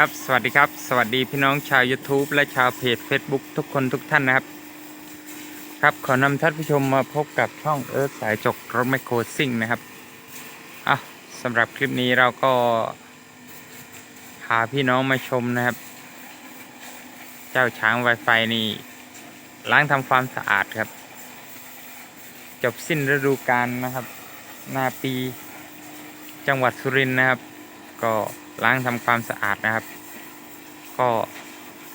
ครับ สวัสดีครับ สวัสดีพี่น้องชาว YouTube และชาวเพจ Facebook ทุกคนทุกท่านนะครับ ครับขอนำท่านผู้ชมมาพบกับช่องเอิร์ธสายจกรถไมโครซิ่งนะครับอะสำหรับคลิปนี้เราก็พาพี่น้องมาชมนะครับ เจ้าช้าง Wi-Fi นี่ล้างทำความสะอาดครับ จบสิ้นฤดูกาลนะครับ หน้าปีจังหวัดสุรินทร์นะครับ ก็ ล้างทำความสะอาดนะครับ ก็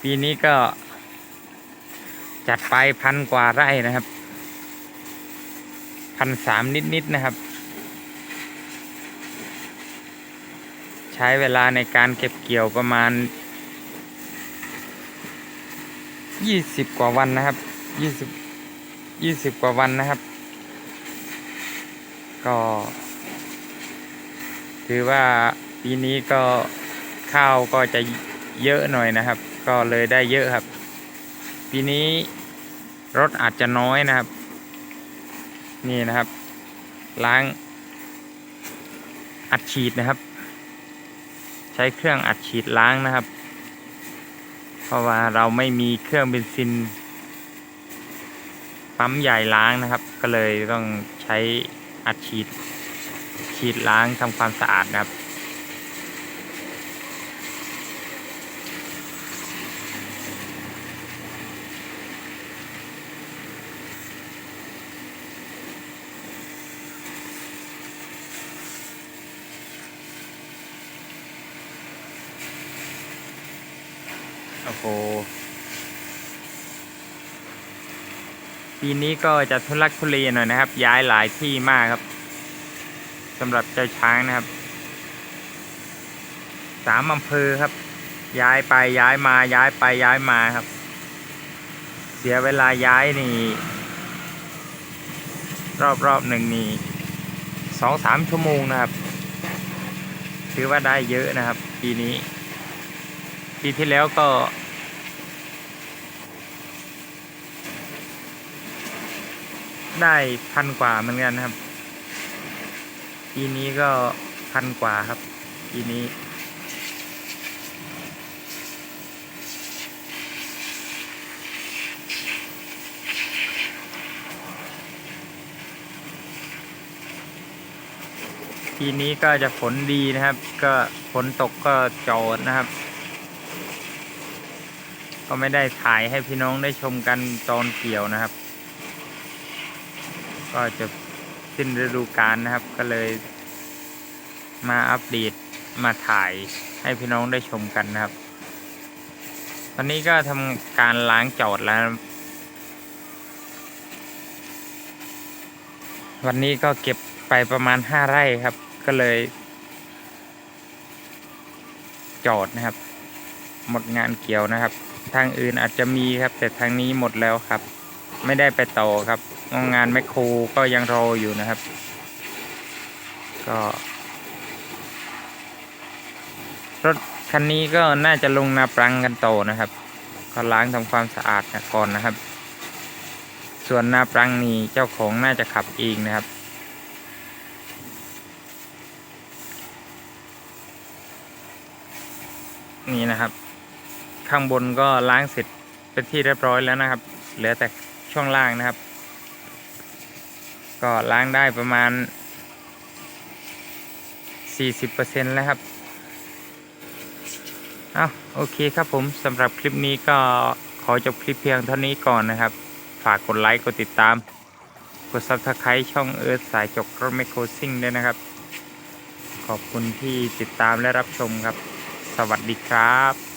ปีนี้ก็ จัดไปพันกว่าไร่นะครับพันสามนิดๆนะครับ ใช้เวลาในการเก็บเกี่ยวประมาณยี่สิบกว่าวันนะครับยี่สิบยี่สิบกว่าวันนะครับ ก็ ถือว่า ปีนี้ก็ข้าวก็จะเยอะหน่อยนะครับ ก็เลยได้เยอะครับ ปีนี้รถอาจจะน้อยนะครับ นี่นะครับ ล้างอัดฉีดนะครับ ใช้เครื่องอัดฉีดล้างนะครับ เพราะว่าเราไม่มีเครื่องเบนซินปั๊มใหญ่ล้างนะครับ ก็เลยต้องใช้อัดฉีดฉีดล้างทำความสะอาดนะครับ โอ้โหปีนี้ก็จะทุลักทุเลหน่อยนะครับ ย้ายหลายที่มากครับสำหรับเจ้าช้างนะครับสามอำเภอครับ ย้ายไปย้ายมาย้ายไปย้ายมาครับ เสียเวลาย้ายนี่ รอบรอบหนึ่งนี่สองสามชั่วโมงนะครับ ถือว่าได้เยอะนะครับ ปีนี้ ปีที่แล้วก็ ได้พันกว่าเหมือนกันนะครับ ปีนี้ก็พันกว่าครับ ปีนี้ ปีนี้ก็จะฝนดีนะครับ ก็ฝนตกก็จอดนะครับ ก็ไม่ได้ถ่ายให้พี่น้องได้ชมกันตอนเกี่ยวนะครับ ก็จะสิ้นฤดูกาลนะครับ ก็เลยมาอัปเดตมาถ่ายให้พี่น้องได้ชมกันนะครับวันนี้ก็ทำการล้างจอดแล้ว วันนี้ก็เก็บไปประมาณห้าไร่ครับ ก็เลย จอดนะครับ หมดงานเกี่ยวนะครับ ทางอื่นอาจจะมีครับ แต่ทางนี้หมดแล้วครับ ไม่ได้ไปต่อครับงานแมคโครก็ยังรออยู่นะครับ ก็รถคันนี้ก็น่าจะลงนาปรังกันต่อนะครับก็ล้างทำความสะอาดก่อนนะครับ ส่วนนาปรังนี่เจ้าของน่าจะขับเองนะครับ นี่นะครับ ข้างบนก็ล้างเสร็จเป็นที่เรียบร้อยแล้วนะครับ เหลือแต่ช่วงล่างนะครับ ก็ล้างได้ประมาณ 40%แล้วครับเอาโอเคครับผมสำหรับคลิปนี้ก็ขอจบคลิปเพียงเท่านี้ก่อนนะครับ ฝากกดไลค์กดติดตาม กด subscribe ช่องเอิร์ธสายจกรถไมโครซิ่งด้วยนะครับ ขอบคุณที่ติดตามและรับชมครับ สวัสดีครับ